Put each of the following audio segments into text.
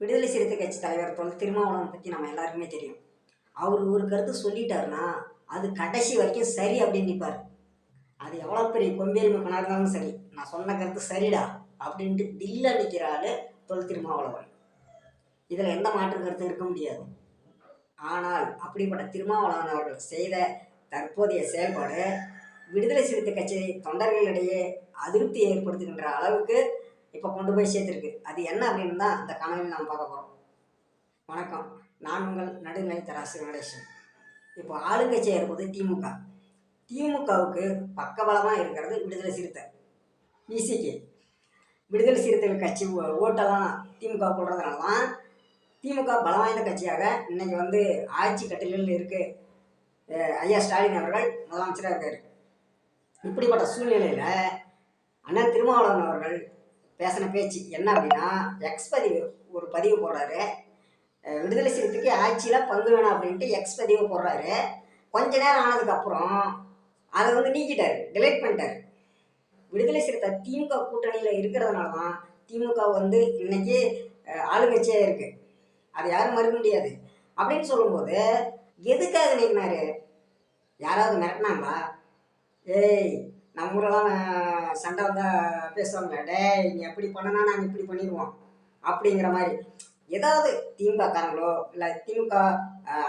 விடுதலை சிறுத்தை கட்சி தலைவர் தொல் திருமாவளவன் பற்றி நம்ம எல்லாருக்குமே தெரியும். அவர் ஒரு கருத்து சொல்லிட்டாருன்னா அது கடைசி வரைக்கும் சரி அப்படின்னு நிற்பார் அது எவ்வளோ பெரிய கொம்பேரி மக்களாக இருந்தாலும் சரி நான் சொன்ன கருத்து சரிடா அப்படின்ட்டு தில்ல நிற்கிற ஆள் தொல் திருமாவளவன். இதில் எந்த மாற்று கருத்தும் இருக்க முடியாது. ஆனால் அப்படிப்பட்ட திருமாவளவன் அவர்கள் செய்த தற்போதைய செயல்பாடு விடுதலை சிறுத்தை கட்சி தொண்டர்களிடையே அதிருப்தி ஏற்படுத்துகின்ற அளவுக்கு இப்போ கொண்டு போய் சேர்த்துருக்கு. அது என்ன அப்படின்னு தான் அந்த கனவில் நாம் பார்க்க போகிறோம் வணக்கம். நான் உங்கள் நடுநிலை தராசு நடேசன் இப்போ ஆளுங்கட்சியாக இருப்பது திமுக. திமுகவுக்கு பக்கபலமாக இருக்கிறது விடுதலை சிறுத்தை. விசிகே விடுதலை சிறுத்தைகள் கட்சி ஓ- ஓட்டெல்லாம் திமுக போடுறதுனால தான் திமுக பலம் வாய்ந்த கட்சியாக இன்னைக்கு வந்து ஆட்சி கட்டிலில் இருக்கு ஐயா ஸ்டாலின் அவர்கள் முதலமைச்சராக இருக்கார். இப்படிப்பட்ட சூழ்நிலையில் அண்ணன் திருமாவளவன் அவர்கள் பேசின பேச்சு என்ன அப்படின்னா எக்ஸ் பதிவு ஒரு பதிவு போடுறாரு. விடுதலை சிறுத்தைக்கு ஆட்சியில் பங்கு வேணும் அப்படின்ட்டு எக்ஸ் பதிவு போடுறாரு. கொஞ்ச நேரம் ஆனதுக்கப்புறம் அதை வந்து நீக்கிட்டார் டிலேட் பண்ணிட்டார். விடுதலை சிறுத்தை திமுக கூட்டணியில் இருக்கிறதுனால தான் திமுக வந்து இன்னைக்கு ஆளுங்கட்சியாக இருக்குது அதை யாரும் மறுக்க முடியாது. அப்படின்னு சொல்லும்போது எதுக்காக நீக்கினாரு? யாராவது மிரட்டினாங்களா? ஏய் நம்ம ஊரெல்லாம் சண்டை வந்தால் பேசுவாங்களே டே நீங்கள் எப்படி பண்ணனா நாங்கள் இப்படி பண்ணிடுவோம் அப்படிங்கிற மாதிரி. ஏதாவது திமுக காரங்களோ இல்லை திமுக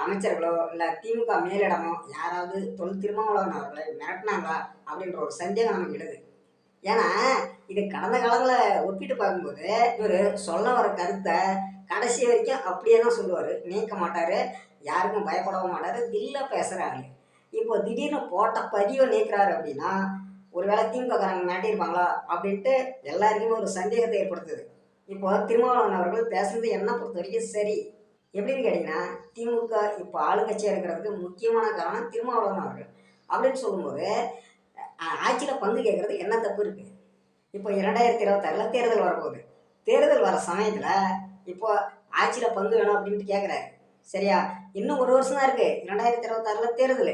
அமைச்சர்களோ இல்லை திமுக மேலிடமோ யாராவது தொல் திருமாவளவன் அவர்களை மிரட்டினாங்களா அப்படின்ற ஒரு சந்தேகம் நமக்கு எழுது. ஏன்னா இது கடந்த காலங்களில் ஒப்பிட்டு பார்க்கும்போது இவர் சொல்ல வர கருத்தை கடைசி வரைக்கும் அப்படியே தான் சொல்லுவார். நீக்க மாட்டார் யாருக்கும் பயப்படவும் மாட்டார் தில்ல பேசுகிற இப்போ திடீர்னு போட்ட பதிவை நீக்கிறாரு அப்படின்னா ஒருவேளை திமுக மாட்டியிருப்பாங்களா அப்படின்ட்டு எல்லாருக்குமே ஒரு சந்தேகத்தை ஏற்படுத்துது. இப்போ திருமாவளவன் அவர்கள் பேசுறது என்ன பொறுத்த வரைக்கும் சரி. எப்படின்னு கேட்டிங்கன்னா திமுக இப்போ ஆளுங்கட்சியாக இருக்கிறதுக்கு முக்கியமான காரணம் திருமாவளவன் அவர்கள். அப்படின்னு சொல்லும்போது ஆட்சியில் பங்கு கேட்குறது என்ன தப்பு இருக்குது இப்போ இரண்டாயிரத்தி இருபத்தாறில் தேர்தல் வரப்போகுது. தேர்தல் வர சமயத்தில் இப்போ ஆட்சியில் பங்கு வேணும் அப்படின்ட்டு கேட்குறாரு சரியா? இன்னும் ஒரு வருஷம் தான் இருக்குது இரண்டாயிரத்தி இருபத்தாறில் தேர்தல்.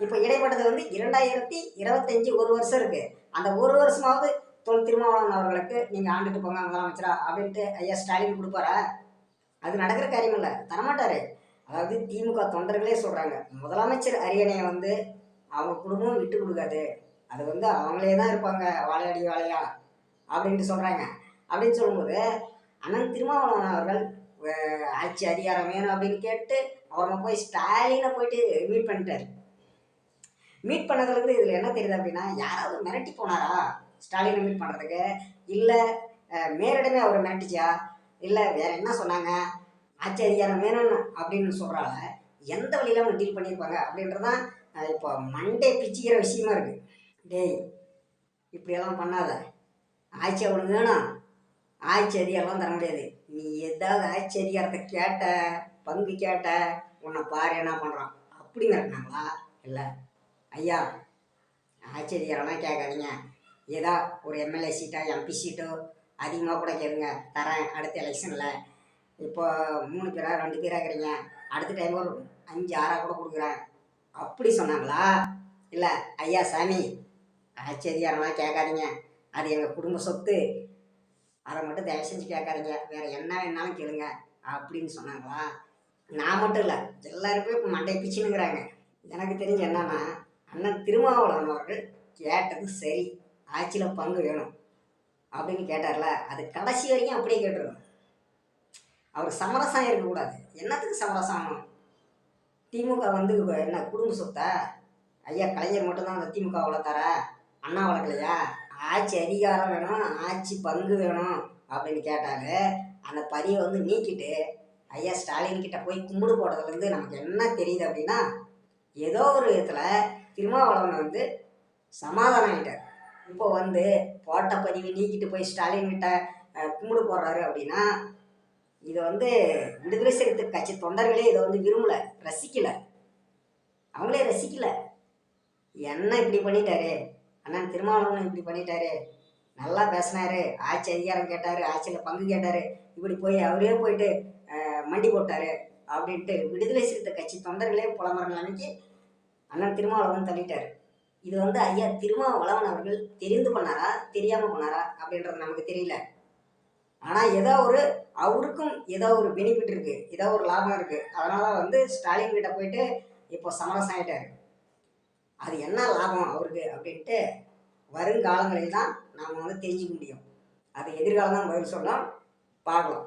இப்போ இடைப்பட்டது வந்து இரண்டாயிரத்தி இருபத்தஞ்சி ஒரு வருஷம் இருக்குது அந்த ஒரு வருஷமாவது தொல் திருமாவளவன் அவர்களுக்கு நீங்கள் ஆண்டுட்டு போங்க முதலமைச்சரா அப்படின்ட்டு ஐயா ஸ்டாலின் கொடுப்பாரா? அது நடக்கிற காரியம் இல்லை. தரமாட்டாரு. அதாவது திமுக தொண்டர்களே சொல்கிறாங்க முதலமைச்சர் அரியணையை வந்து அவங்க குடும்பம் விட்டு கொடுக்காது. அது வந்து அவங்களே தான் இருப்பாங்க. வாழையடி வாழையா அப்படின்ட்டு சொல்கிறாங்க அப்படின்னு சொல்லும்போது அண்ணன் திருமாவளவன் அவர்கள் ஆட்சி அதிகாரம் வேணும் அப்படின்னு கேட்டு அவரை போய் ஸ்டாலினை போயிட்டு மீட் பண்ணிட்டார். மீட் பண்ணதுலேருந்து இதில் என்ன தெரியுது அப்படின்னா யாராவது மிரட்டி போனாரா? ஸ்டாலினை மீட் பண்ணுறதுக்கு இல்லை மேலிடமே அவரை மிரட்டிச்சா? இல்லை வேற என்ன சொன்னாங்க? ஆட்சி அதிகாரம் வேணும்னு அப்படின்னு சொல்கிறாங்க எந்த வழியில் அவங்க டீல் பண்ணியிருப்பாங்க அப்படின்றதான் இப்போ மண்டே பிச்சுக்கிற விஷயமா இருக்குது டேய் இப்படியெல்லாம் பண்ணாத. ஆட்சி அவனுக்கு வேணும். ஆட்சி அதிகாரம்லாம் தர முடியாது. நீ ஏதாவது ஆட்சி அதிகாரத்தை கேட்ட பங்கு கேட்ட உன்னை பாரு என்ன பண்ணுறான் அப்படி மிரட்டினாங்களா இல்லை. ஐயா ஆட்சி கேட்காதீங்க. ஏதோ ஒரு எம்எல்ஏ சீட்டோ எம்பி சீட்டோ அதிகமாக கூட கேளுங்க. தரேன் அடுத்த எலெக்ஷனில் இப்போ மூணு பேராக ரெண்டு பேராக இருக்கிறீங்க. அடுத்த டைம் ஒரு அஞ்சு ஆறாக கூட கொடுக்குறேன். அப்படி சொன்னாங்களா? இல்லை ஐயா சாமி ஆட்சி கேட்காதீங்க. அது எங்கள் குடும்ப சொத்து. அதை மட்டும் தயவு செஞ்சு கேட்காதீங்க. வேறு என்ன வேணாலும் கேளுங்க. அப்படின்னு சொன்னாங்களா? நான் மட்டும் இல்லை எல்லாருமே இப்போ மண்டை பிச்சுனுங்கிறாங்க எனக்கு தெரிஞ்ச என்னன்னா அண்ணன் திருமாவளவன் அவர்கள் கேட்டது சரி ஆட்சியில் பங்கு வேணும் அப்படின்னு கேட்டார்ல அது கடைசி வரைக்கும் அப்படியே கேட்டுருக்கணும் அவர் சமரசம் இருக்கக்கூடாது. என்னத்துக்கு சமரசம் ஆகணும்? திமுக வந்து என்ன குடும்ப சொத்தா? ஐயா கலைஞர் மட்டும்தான் அந்த திமுக வளர்த்தாரா? அண்ணா வளர்க்கலையா? ஆட்சி அதிகாரம் வேணும் ஆட்சி பங்கு வேணும் அப்படின்னு கேட்டாரு அந்த பதிவை வந்து நீக்கிட்டு ஐயா ஸ்டாலின் கிட்ட போய் கும்பிடு போடுறதுலேருந்து நமக்கு என்ன தெரியுது அப்படின்னா ஏதோ ஒரு விதத்தில் திருமாவளவன் வந்து சமாதானம் ஆகிட்டார் இப்போ வந்து போட்ட பதிவு நீக்கிட்டு போய் ஸ்டாலின் கிட்ட கும்பிடு போடுறாரு அப்படின்னா இதை வந்து விடுதலை சிறுத்தை கட்சி தொண்டர்களே இதை வந்து விரும்பல ரசிக்கலை. அவங்களே ரசிக்கலை. என்ன இப்படி பண்ணிட்டாரு? அண்ணன் திருமாவளவன் இப்படி பண்ணிட்டாரு. நல்லா பேசினாரு. ஆட்சி அதிகாரம் கேட்டார். ஆட்சியில் பங்கு கேட்டார். இப்படி போய் அவரே போயிட்டு மண்டி போட்டார். அப்படின்ட்டு விடுதலை சிறுத்தை கட்சி தொண்டர்களே புலம்புற அன்னைக்கு அண்ணன் திருமாவளவன் தள்ளிட்டார். இது வந்து ஐயா திருமாவளவன் அவர்கள் தெரிந்து பண்ணாரா தெரியாமல் பண்ணாரா அப்படின்றது நமக்கு தெரியல. ஆனால் ஏதோ ஒரு அவருக்கும் ஏதோ ஒரு பெனிஃபிட் இருக்குது ஏதோ ஒரு லாபம் இருக்குது அதனால் வந்து ஸ்டாலின் கிட்ட போயிட்டு இப்போ சமரசம் ஆகிட்டார் அது என்ன லாபம் அவருக்கு அப்படின்ட்டு வருங்காலங்களில் தான் நாம் வந்து தெரிஞ்சுக்க முடியும். அது எதிர்காலம் தான் பதில் சொல்லலாம். பார்க்கலாம்.